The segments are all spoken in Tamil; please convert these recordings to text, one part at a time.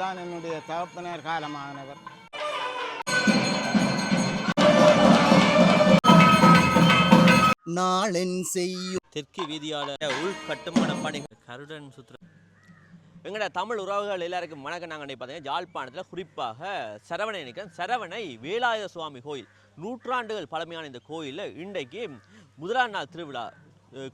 இதுதான் என்னுடைய தகப்பனர் காலமானவர். நாளென் செய்யும் தெற்கு வீதியால உள் கட்டுமான பணிகள். கருடன் சுற்று எங்கட தமிழ் உறவுகள் எல்லாருக்கும் வணக்கம். நாங்கள் பார்த்தீங்கன்னா யாழ்ப்பாணத்தில் குறிப்பாக சரவணை நிற்கிறேன் சரவணை வேலாயுத சுவாமி கோயில். நூற்றாண்டுகள் பழமையான இந்த கோயிலில் இன்றைக்கு முதலாம் நாள் திருவிழா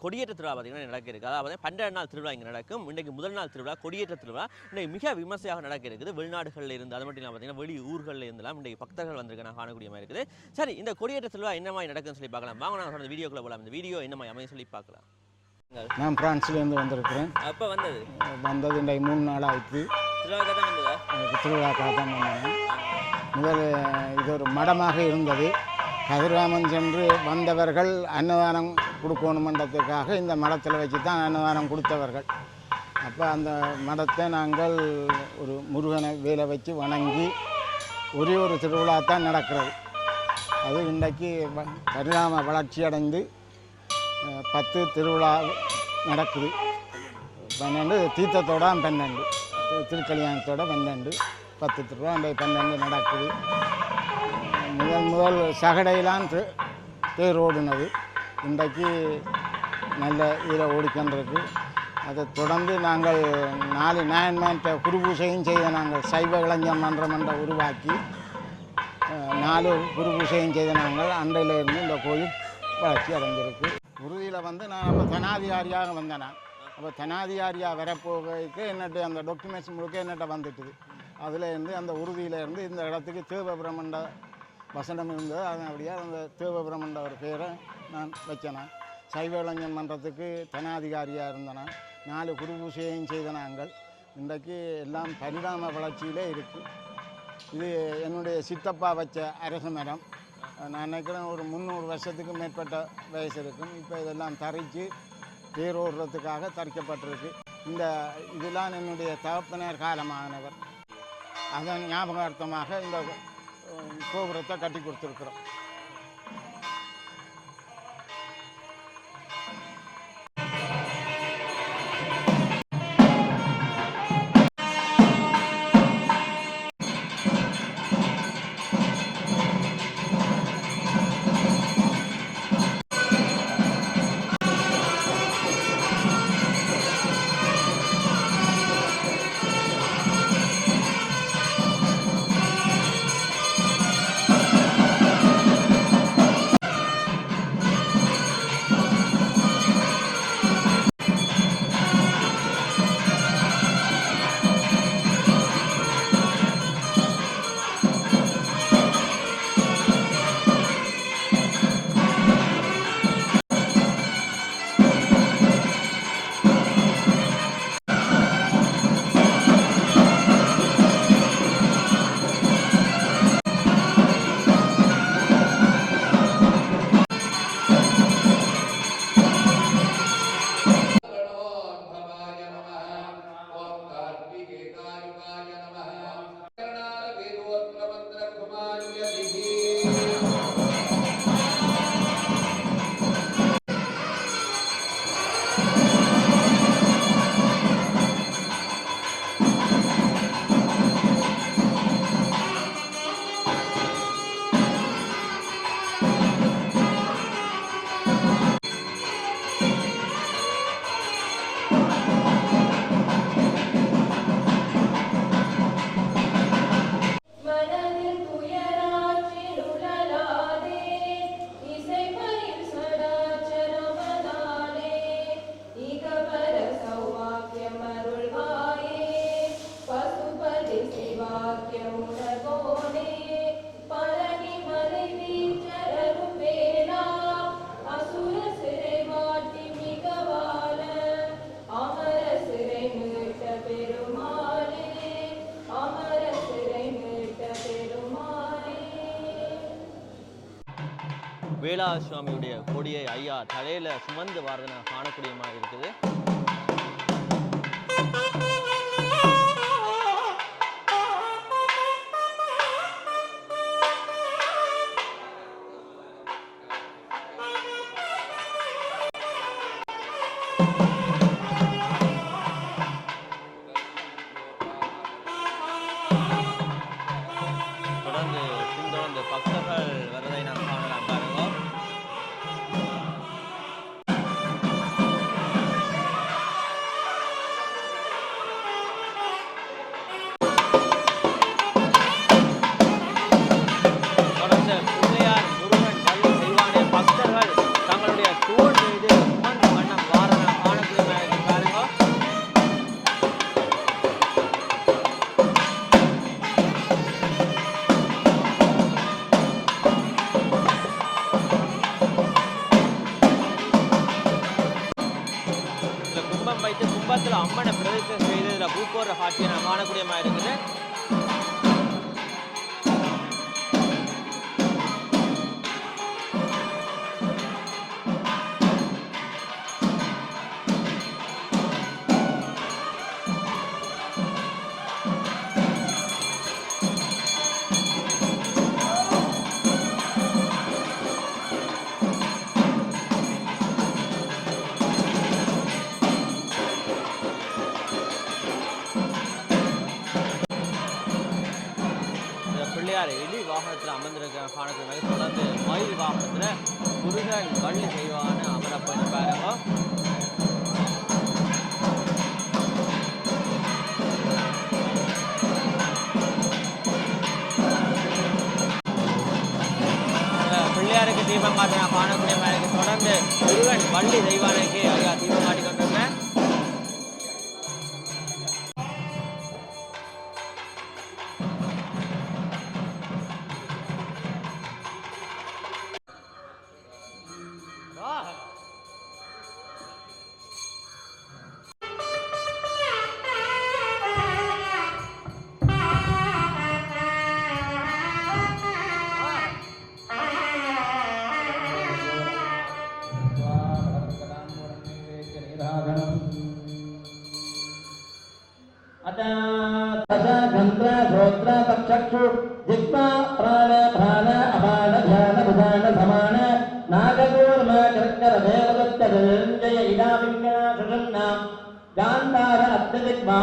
கொடியேற்ற திருவிழா பார்த்தீங்கன்னா நடக்க இருக்குது அதாவது பன்னெண்டு நாள் திருவிழா இங்கே நடக்கும். இன்றைக்கு முதல் நாள் திருவிழா கொடியேற்ற திருவிழா. இன்றைக்கு மிக விமர்சையாக நடக்க இருக்குது வெளிநாடுகளில் இருந்து அது மட்டும் இல்லாமல் பார்த்தீங்கன்னா வெளி ஊர்களில் இருந்தெல்லாம் இன்றைக்கு பக்தர்கள் வந்திருக்க நான் காணக்கூடிய மாதிரி இருக்குது. சரி இந்த கொடியேற்ற திருவிழா என்ன மாதிரி நடக்குன்னு சொல்லி பார்க்கலாம். வாங்க நாங்கள் சொன்ன வீடியோக்குள்ள போகலாம் இந்த வீடியோ என்ன மாதிரி அமையும் சொல்லி பார்க்கலாம். நான் பிரான்ஸ்லேருந்து வந்திருக்கிறேன். அப்போ வந்தது? வந்தது இன்றைக்கு மூணு நாள் ஆயிடுச்சு. திருவிழாக்காக தான் வந்தேன். முதல் இது ஒரு மடமாக இருந்தது. கதிராமன் சென்று வந்தவர்கள் அன்னதானம் கொடுக்கணுமன்றதுக்காக இந்த மடத்தில் வச்சு தான் அன்னதானம் கொடுத்தவர்கள். அப்போ அந்த மடத்தை நாங்கள் ஒரு முருகனை வேலை வச்சு வணங்கி ஒரே ஒரு திருவிழா தான் நடக்கிறது. அது இன்றைக்கு பரிணாம வளர்ச்சி அடைந்து பத்து திருவிழா நடக்குது. பன்னெண்டு தீர்த்தத்தோட பன்னெண்டு திருக்கல்யாணத்தோட பன்னெண்டு பத்து திருவிழா அன்றைக்கு பன்னெண்டு நடக்குது. முதல் முதல் சகடையிலான் தே- தேர் ஓடினது இன்றைக்கு நல்ல இதில் ஓடிக்கொண்டிருக்கு. அதை தொடர்ந்து நாங்கள் நாலு நாயன்மான்ட்ட குருபூசையும் செய்த நாங்கள் சைவ இளைஞர் மன்றம் என்ற உருவாக்கி நாலு குருபூசையும் செய்த நாங்கள் அண்டையிலிருந்து இந்த கோயில் வளர்ச்சி அடைஞ்சிருக்கு. உறுதியில் வந்து நான் அப்போ தனாதிகாரியாக வந்தேன். நான் அப்போ தனாதிகாரியாக வரப்போகிறதுக்கு என்னட்டு அந்த டாக்குமெண்ட்ஸ் முழுக்க என்னட்ட வந்துட்டுது. அதில் இருந்து அந்த உறுதியிலேருந்து இந்த இடத்துக்கு தேவபிரமண்ட வசனம் இருந்தது அதன் அப்படியே அந்த தேவபிரமண்ட ஒரு பேரை நான் வச்சேன் சைவ இளைஞர் மன்றத்துக்கு தனாதிகாரியாக இருந்தனா. நாலு குருபூசையும் செய்த நாங்கள். இன்றைக்கு எல்லாம் பரிணாம வளர்ச்சியிலே இருக்குது இது என்னுடைய சித்தப்பா வச்ச அரச மரம். நான் நினைக்கிறேன் ஒரு முந்நூறு வருஷத்துக்கு மேற்பட்ட வயசு இருக்கும். இப்போ இதெல்லாம் தரைச்சு தேரோடுறதுக்காக தரிக்கப்பட்டிருக்கு. இந்த இதெல்லாம் என்னுடைய தகப்பனர் காலமானவர். அதன் ஞாபகார்த்தமாக இந்த கோபுரத்தை கட்டி கொடுத்துருக்குறோம். வேளா சுவாமியுடைய கொடியை ஐயா தலையில சுமந்து வாரதனை காணக்கூடியமாக இருக்குது. வைத்து கும்பத்தில் அம்மனை பிரதேசம் செய்ததில் பூக்கோர் பூக்கோர காட்சியை நான் காணக்கூடிய மாதிரி இருக்குது. இந்த எலி வாகனத்தில் அமர்ந்திருக்கிற காணக்கூடிய தொடர்ந்து மயில் வாகனத்தில் முருகன் வள்ளி செய்வான்னு அமரப்பட்டு பாருங்க. பிள்ளையாருக்கு தீபம் காட்டின காணக்கூடிய மாதிரி தொடர்ந்து முருகன் வள்ளி தெய்வானைக்கு ஐயா தீபம் காட்டிக்கொண்டு చక్షు జిష్మా ప్రాణ ప్రాణ అపాన ధ్యాన విధాన సమాన నాగదూర్మ కర్కర వేదవత్త ధనంజయ ఇడా విజ్ఞాన సుషన్నా గాంధార అత్యజిగ్మా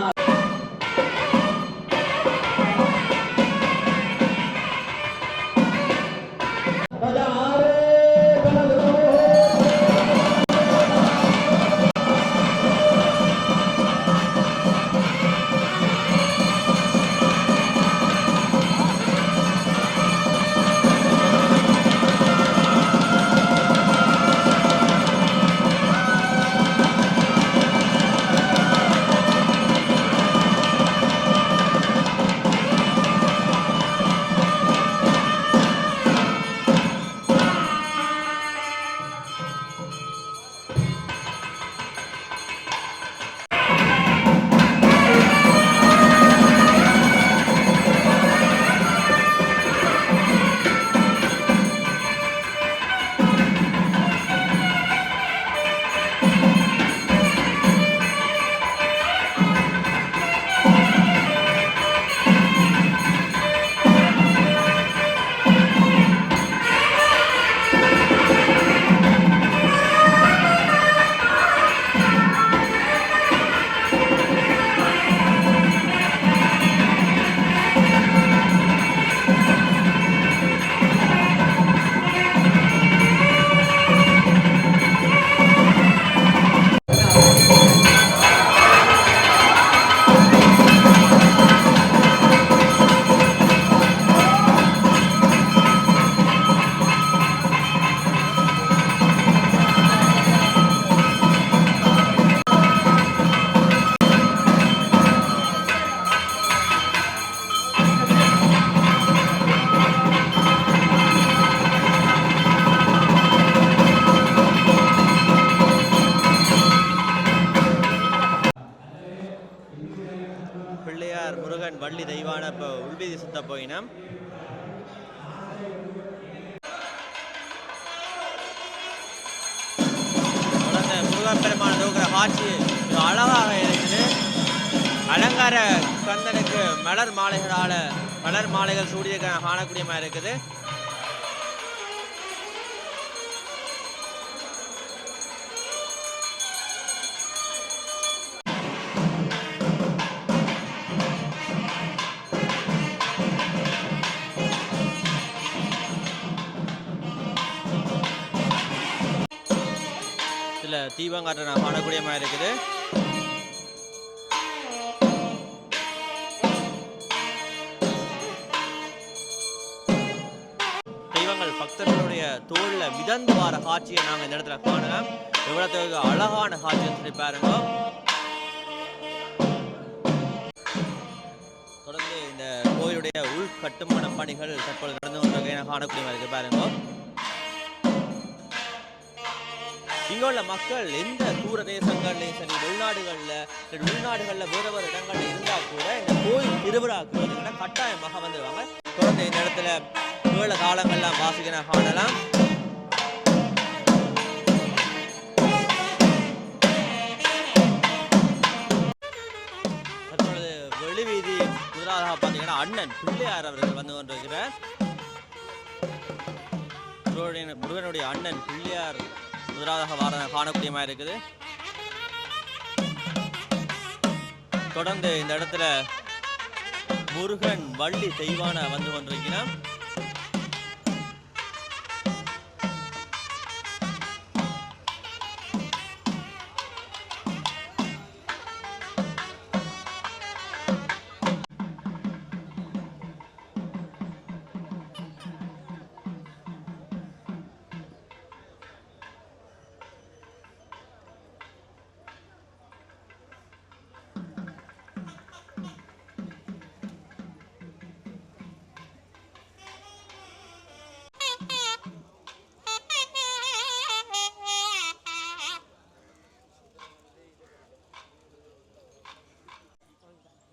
முருகப்பெருமான காட்சி அழகாக இருக்குது. அலங்கார கந்தனுக்கு மலர் மாலைகளால் மலர் மாலைகள் சூடிய காணக்கூடிய மாதிரி இருக்குது. தீபங்காற்றை நான் காணக்கூடிய மாதிரி இருக்குது. தெய்வங்கள் பக்தர்களுடைய தோல்ல மிதந்து வார காட்சியை நாங்கள் இந்த இடத்துல காணலாம் எவ்வளவு அழகான காட்சின்னு சொல்லி பாருங்க. தொடர்ந்து இந்த கோயிலுடைய உள் கட்டுமான பணிகள் தற்போது நடந்து கொண்டிருக்க காணக்கூடிய மாதிரி பாருங்க. இங்கே உள்ள மக்கள் எந்த தூர தேசங்கள்லையும் சரி வெளிநாடுகளில் சரி வேறு வேறு இடங்களில் இருந்தால் கூட இந்த கோயில் திருவிழாக்கு பார்த்தீங்கன்னா கட்டாயமாக வந்துடுவாங்க தொடர்ந்து இந்த இடத்துல ஏழு காலங்கள்லாம் வாசிக்கிற காணலாம். வெளிவீதி முதலாவதாக பார்த்தீங்கன்னா அண்ணன் பிள்ளையார் அவர்கள் வந்து கொண்டிருக்கிறார். முருகனுடைய அண்ணன் பிள்ளையார் முதலாவதாக வார காணக்கூடிய மாதிரி இருக்குது. தொடர்ந்து இந்த இடத்துல முருகன் வள்ளி தெய்வான வந்து கொண்டிருக்கிறான்.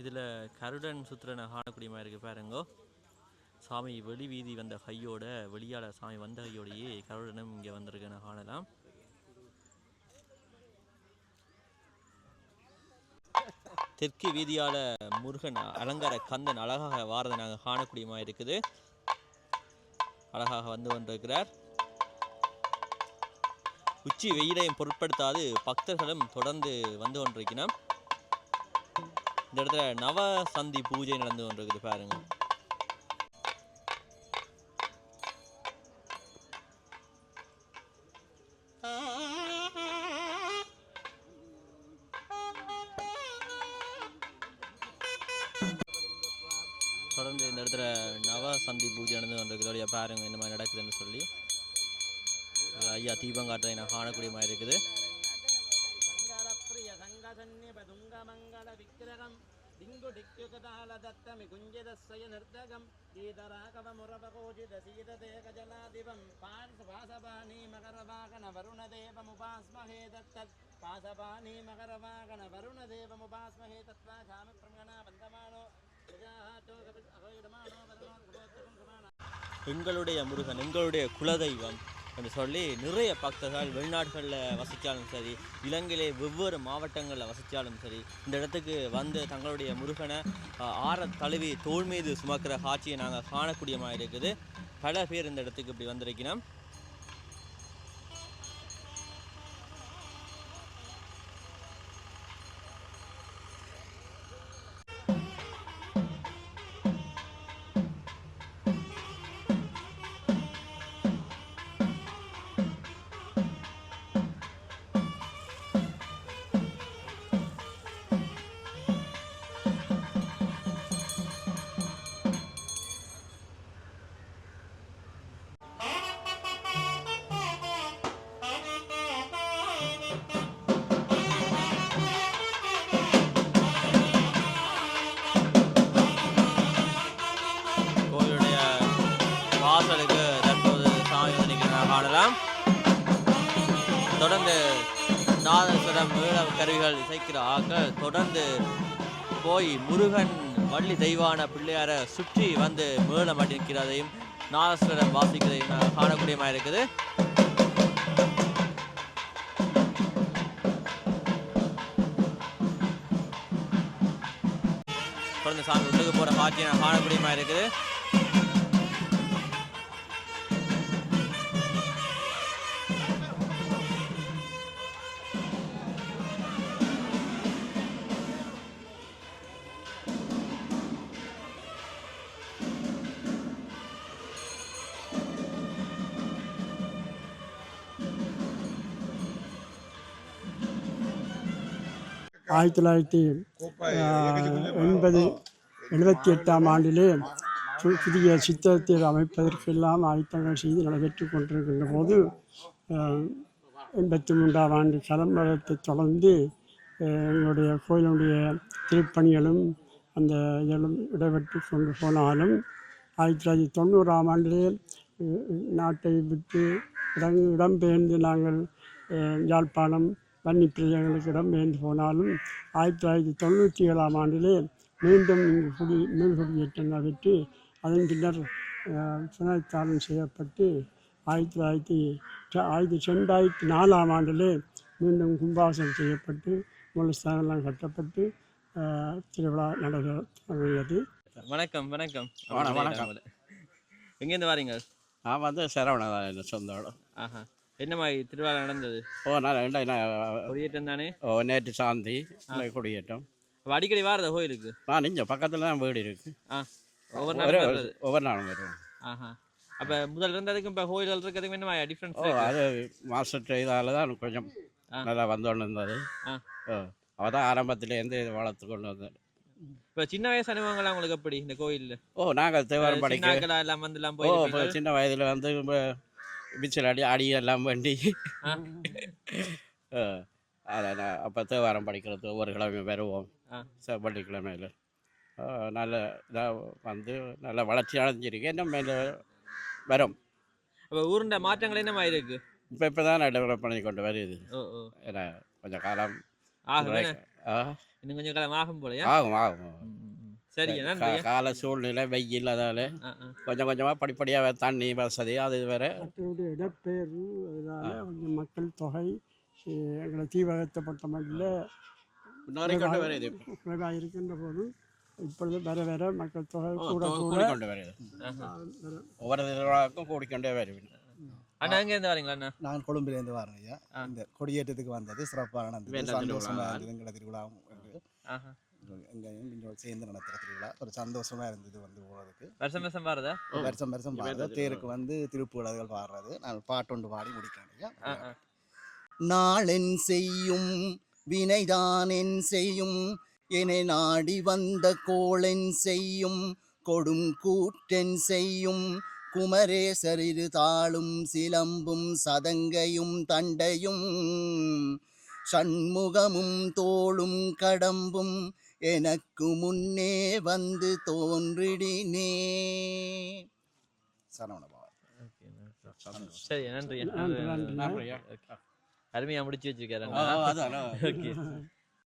இதில் கருடன் சுத்திரனை காணக்கூடிய மாதிரி இருக்கு பாருங்கோ. சாமி வெளி வீதி வந்த கையோட வெளியால சாமி வந்த கையோடையே கருடனும் இங்கே வந்திருக்கேன்னு காணலாம். தெற்கு வீதியால முருகன் அலங்கார கந்தன் அழகாக வாரதை நாங்கள் காணக்கூடிய இருக்குது. அழகாக வந்து கொண்டிருக்கிறார். உச்சி வெயிலையும் பொருட்படுத்தாது பக்தர்களும் தொடர்ந்து வந்து கொண்டிருக்கிறோம் இந்த இடத்துல நவ சந்தி பூஜை நடந்து கொண்டிருக்குது பாருங்க. தொடர்ந்து இந்த இடத்துல நவ சந்தி பூஜை நடந்து கொண்டிருக்குது. பாருங்க இந்த மாதிரி நடக்குதுன்னு சொல்லி. ஐயா தீபங்காட்டை நான் காணக்கூடிய மாதிரி இருக்குது. தத்வா சாமி பிரங்கணா வந்தமானோ பிரஜாஹாட்டோ கபித் அகோயிடமானோ வருணோ கபோத்தகம் சமானா எங்களுடைய முருகன் எங்களுடைய குலதெய்வம் என்று சொல்லி நிறைய பக்தர்கள் வெளிநாடுகளில் வசித்தாலும் சரி இலங்கையிலே வெவ்வேறு மாவட்டங்களில் வசித்தாலும் சரி இந்த இடத்துக்கு வந்து தங்களுடைய முருகனை ஆற தழுவி தோல் மீது சுமக்கிற காட்சியை நாங்கள் காணக்கூடிய மாதிரி இருக்குது. பல பேர் இந்த இடத்துக்கு இப்படி வந்திருக்கிறோம். தொடர்ந்து நாதஸ்வரம் மேள கருவிகள் இசைக்கிற ஆக்கள் தொடர்ந்து போய் முருகன் வள்ளி தெய்வான பிள்ளையாரை சுற்றி வந்து மேளம் அடிக்கிறதையும் நாதஸ்வரம் வாசிக்கிறதையும் காணக்கூடியமா இருக்குது தொடர்ந்து சாமி உள்ளுக்கு போகிற காட்சியை நான் இருக்குது ஆயிரத்தி தொள்ளாயிரத்தி எண்பது எழுபத்தி எட்டாம் ஆண்டிலே புதிய சித்திரத்தில் அமைப்பதற்கெல்லாம் ஆயத்தங்கள் செய்து நடைபெற்று கொண்டிருக்கின்ற போது எண்பத்தி மூன்றாம் ஆண்டு கலம்பரத்தை தொடர்ந்து எங்களுடைய கோயிலுடைய திருப்பணிகளும் அந்த இதெல்லாம் இடம்பெற்று கொண்டு போனாலும் ஆயிரத்தி தொள்ளாயிரத்தி தொண்ணூறாம் ஆண்டிலே நாட்டை விட்டு இடம் இடம்பெயர்ந்து நாங்கள் யாழ்ப்பாணம் வன்னி பிரதேசங்களுக்கு இடம்பெயர்ந்து போனாலும் ஆயிரத்தி தொள்ளாயிரத்தி தொண்ணூற்றி ஏழாம் ஆண்டிலே மீண்டும் இங்கு குடி மீள்குடியேற்றம் நடைபெற்று அதன் பின்னர் புனருத்தாரணம் செய்யப்பட்டு ஆயிரத்தி தொள்ளாயிரத்தி ஆயிரத்தி ரெண்டாயிரத்தி நாலாம் ஆண்டிலே மீண்டும் கும்பாசனம் செய்யப்பட்டு மூலஸ்தானம்லாம் கட்டப்பட்டு திருவிழா நடைபெற தொடங்கியது. வணக்கம் வணக்கம். வணக்கம். எங்கேருந்து வாரீங்க? நான் வந்து சரவணன் சொந்த இடம் ஆஹா. என்ன மாதிரி திருவிழா நடந்தது? ஓ நான் ரெண்டா நான் கொடியேற்றம் தானே? ஓ நேற்று சாந்தி குடியேற்றம். அடிக்கடி வாரத கோயிலுக்கு? நான் இங்கே பக்கத்தில் தான் வீடு இருக்கு. ஆ ஒவ்வொரு நாளும் ஒவ்வொரு நாளும் வருவோம். ஆஹா. அப்ப முதல்ல இருந்ததுக்கும் இப்ப கோயில்கள் இருக்கிறதுக்கும் என்ன மாதிரி ஓ அது மாஸ்டர் இதால் தான் கொஞ்சம் ஆ. நல்லா வந்து இருந்தது. ஆ. ஓ அவள் தான் ஆரம்பத்துலேருந்து இது வளர்த்து கொண்டு வந்தேன். இப்ப சின்ன வயசு அனுபவங்கள் உங்களுக்கு எப்படி இந்த கோயில்ல? ஓ நாங்கள் தேவாரம் படிக்க சின்னாக்களா எல்லாம் வந்து எல்லாம் போயிருப்பீங்க சின்ன வயதில் வந்து பிச்சில் அடி அடி எல்லாம். ஓ அதான் அப்போ தேவாரம் படிக்கிறது ஒவ்வொரு கிழமை வருவோம். ஆ. வெள்ளிக்கிழமையில் நல்ல இதாக வந்து நல்ல வளர்ச்சி அடைஞ்சிருக்கு. இன்னும் மேலே வரும்? அப்ப ஊருண்ட மாற்றங்கள் என்ன மாதிரி இருக்கு? இப்போ இப்போ தான் டெவலப் பண்ணி கொண்டு வருது. ஏன்னா கொஞ்சம் காலம் ஆகும். இன்னும் கொஞ்சம் காலம் ஆகும் போலயா? ஆகும் ஆகும் ம், ம், ம். சரி கா- நன்றி கால சூழ்நிலை வெயில் அதால். கொஞ்சம் கொஞ்சமாக படிப்படியாக தண்ணி வசதி அது வேற. மக்களுடைய இடப்பெயர்வு அதனால் கொஞ்சம் மக்கள் தொகை எங்களை தீவகத்தை பொறுத்த மட்டும் முன்னேறி கொண்டு வருது குறைவாக இருக்கின்ற போதும் இப்பொழுது வர வர மக்கள் தொகை கூட கூடிக்கொண்டு வருது ஒவ்வொரு திருவிழாவுக்கும் கூடிக்கொண்டே வருது அண்ணா எங்க இருந்து வரீங்களா அண்ணா? நான் கொழும்பிலேருந்து வரேன் ஐயா. இந்த கொடியேற்றத்துக்கு வந்தது சிறப்பாக நடந்தது வேண்ட சந்தோஷமா திருவிழா. இருந்தது எங்களை இங்கே சேர்ந்து நடத்துகிற திருவிழா. ஒரு சந்தோஷமா இருந்தது வந்து போகிறதுக்கு வருஷம் வருஷம் வரதா வருஷம் வருஷம் பாடுறது? தேருக்கு வந்து திருப்புகழகள் பாடுறது. நான் பாட்டொண்டு பாடி முடிக்கிறேன். நாளென் செய்யும் வினைதான் என் செய்யும் என்னை நாடி வந்த கோளென் செய்யும் கொடும் கூற்றென் செய்யும் குமரேசரிரு தாளும் சிலம்பும் சதங்கையும் தண்டையும் சண்முகமும் தோளும் கடம்பும் எனக்கு முன்னே வந்து தோன்றிடினே. சரவணபவன் சரி நன்றி அருமையா முடிச்சு வச்சிருக்காரு. ஆ, அதான் ஓகே.